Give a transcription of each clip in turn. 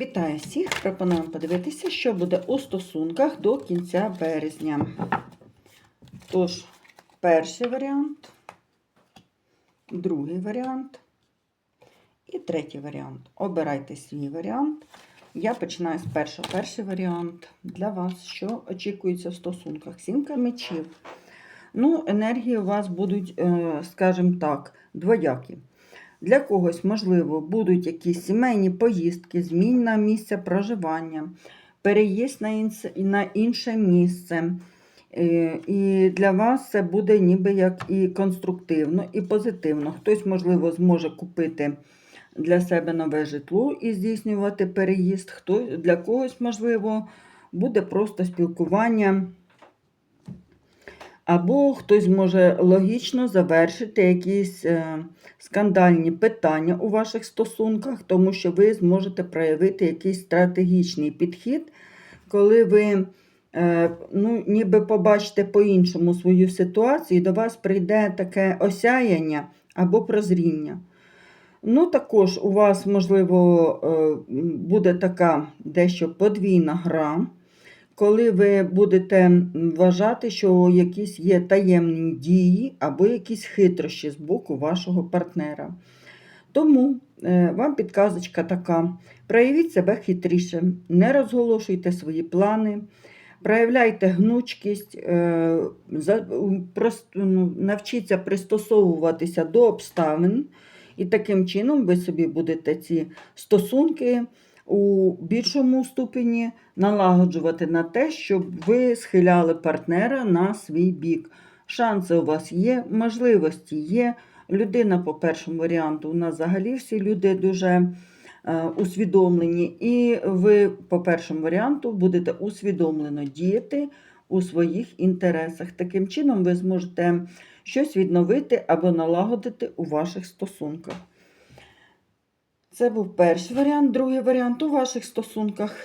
Вітаю всіх! Пропонуємо подивитися, що буде у стосунках до кінця березня. Тож, перший варіант, другий варіант і третій варіант. Обирайте свій варіант. Я починаю з першого. Перший варіант для вас, що очікується в стосунках. Сімка мечів. Ну, енергії у вас будуть, е, скажімо так, двоякі. Для когось, можливо, будуть якісь сімейні поїздки, зміна місця проживання, переїзд на інше, місце. Е, І для вас це буде ніби як і конструктивно, і позитивно. Хтось, можливо, зможе купити для себе нове житло і здійснювати переїзд. Хто, для когось, можливо, буде просто спілкування. Або хтось може логічно завершити якісь е, скандальні питання у ваших стосунках, тому що ви зможете проявити якийсь стратегічний підхід, коли ви е, ну, ніби побачите по-іншому свою ситуацію, і до вас прийде таке осяяння або прозріння. Ну, також у вас, можливо, е, буде така дещо подвійна гра коли ви будете вважати, що якісь є таємні дії або якісь хитрощі з боку вашого партнера. Тому е, вам підказочка така: проявіть себе хитріше, не розголошуйте свої плани, проявляйте гнучкість, е, ну, навчіться пристосовуватися до обставин, і таким чином ви собі будете ці стосунки у більшому ступені налагоджувати на те, щоб ви схиляли партнера на свій бік. Шанси у вас є, можливості є. Людина, по першому варіанту, у нас взагалі всі люди дуже е, усвідомлені, і ви, по першому варіанту, будете усвідомлено діяти у своїх інтересах. Таким чином, ви зможете щось відновити або налагодити у ваших стосунках. Це був перший варіант, другий варіант у ваших стосунках.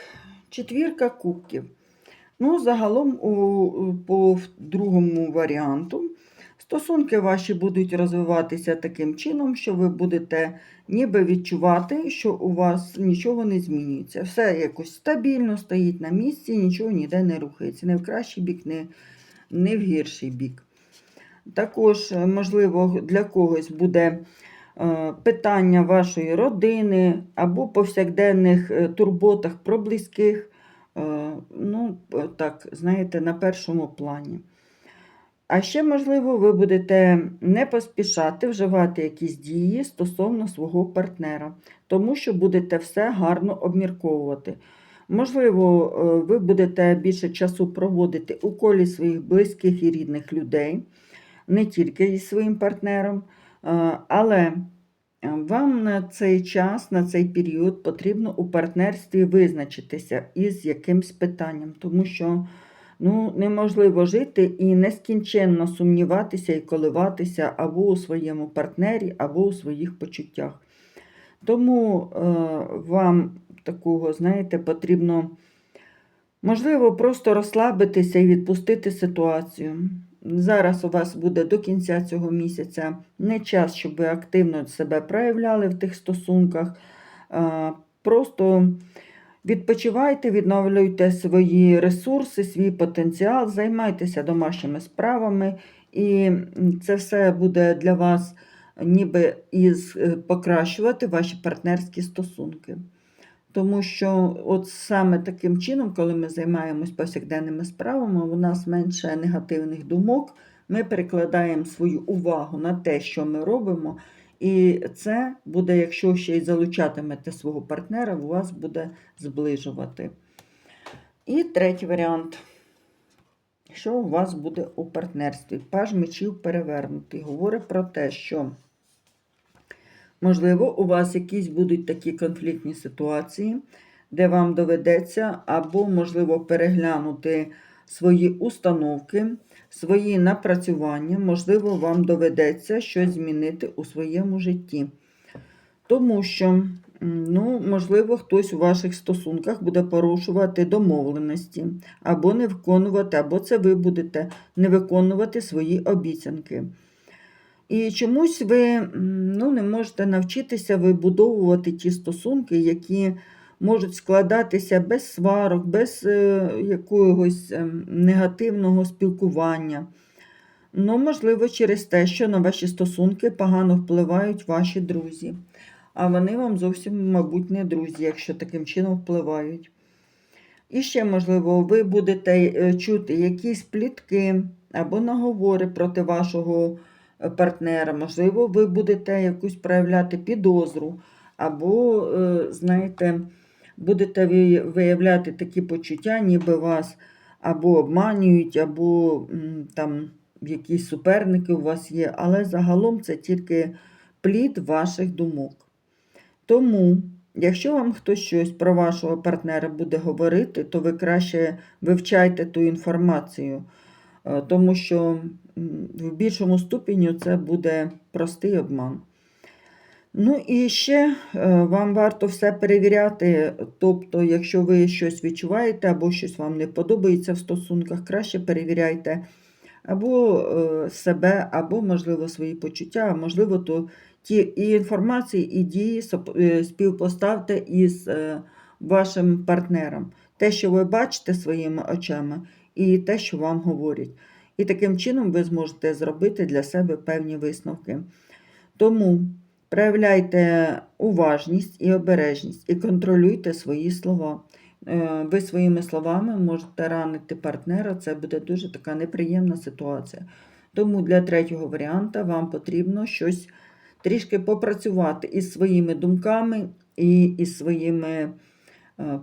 Четвірка кубків. Ну, загалом, у, по другому варіанту, стосунки ваші будуть розвиватися таким чином, що ви будете ніби відчувати, що у вас нічого не змінюється. Все якось стабільно стоїть на місці, нічого ніде не рухається. Не в кращий бік, не, не в гірший бік. Також, можливо, для когось буде питання вашої родини або повсякденних е, турботах про близьких. е, Ну, е, так, знаєте, на першому плані. А ще, можливо, ви будете не поспішати вживати якісь дії стосовно свого партнера, тому що будете все гарно обмірковувати. Можливо, е, ви будете більше часу проводити у колі своїх близьких і рідних людей, не тільки із своїм партнером, е, але е, вам на цей час, на цей період потрібно у партнерстві визначитися із якимсь питанням, тому що ну, неможливо жити і нескінченно сумніватися і коливатися або у своєму партнері, або у своїх почуттях. Тому е, вам такого, знаєте, потрібно, можливо, просто розслабитися і відпустити ситуацію. Зараз у вас буде до кінця цього місяця не час, щоб ви активно себе проявляли в тих стосунках. Просто відпочивайте, відновлюйте свої ресурси, свій потенціал, займайтеся домашніми справами, і це все буде для вас ніби із е, покращувати ваші партнерські стосунки. Тому що от саме таким чином, коли ми займаємось повсякденними справами, у нас менше негативних думок, ми перекладаємо свою увагу на те, що ми робимо, і це буде, якщо ще й залучатимете свого партнера, у вас буде зближувати. І третій варіант. Що у вас буде у партнерстві? Паж мечів перевернутий. Говорить про те, що, можливо, у вас якісь будуть такі конфліктні ситуації, де вам доведеться або, можливо, переглянути свої установки, свої напрацювання, можливо, вам доведеться щось змінити у своєму житті. Тому що, ну, можливо, хтось у ваших стосунках буде порушувати домовленості, або не виконувати, або це ви будете не виконувати свої обіцянки. І чомусь ви ну, не можете навчитися вибудовувати ті стосунки, які можуть складатися без сварок, без е, якогось ем, негативного спілкування. Ну, можливо, через те, що на ваші стосунки погано впливають ваші друзі. А вони вам зовсім, мабуть, не друзі, якщо таким чином впливають. І ще, можливо, ви будете е, чути якісь плітки або наговори проти вашого партнера. Можливо, ви будете якусь проявляти підозру, або, е, знаєте, будете виявляти такі почуття, ніби вас або обманюють, або там якісь суперники у вас є, але загалом це тільки плід ваших думок. Тому, якщо вам хтось щось про вашого партнера буде говорити, то ви краще вивчайте ту інформацію, тому що в більшому ступеню це буде простий обман. Ну і ще е, вам варто все перевіряти. Тобто, якщо ви щось відчуваєте або щось вам не подобається в стосунках, краще перевіряйте або е, себе, або, можливо, свої почуття, а можливо, то ті і інформації, і дії е, співпоставте із е, вашим партнером. Те, що ви бачите своїми очами, і те, що вам говорять. І таким чином ви зможете зробити для себе певні висновки. Тому проявляйте уважність і обережність і контролюйте свої слова. Е, Ви своїми словами можете ранити партнера, це буде дуже така неприємна ситуація. Тому для третього варіанта вам потрібно щось трішки попрацювати із своїми думками і із своїми е,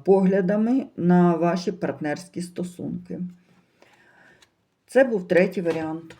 поглядами на ваші партнерські стосунки. Це був третій варіант.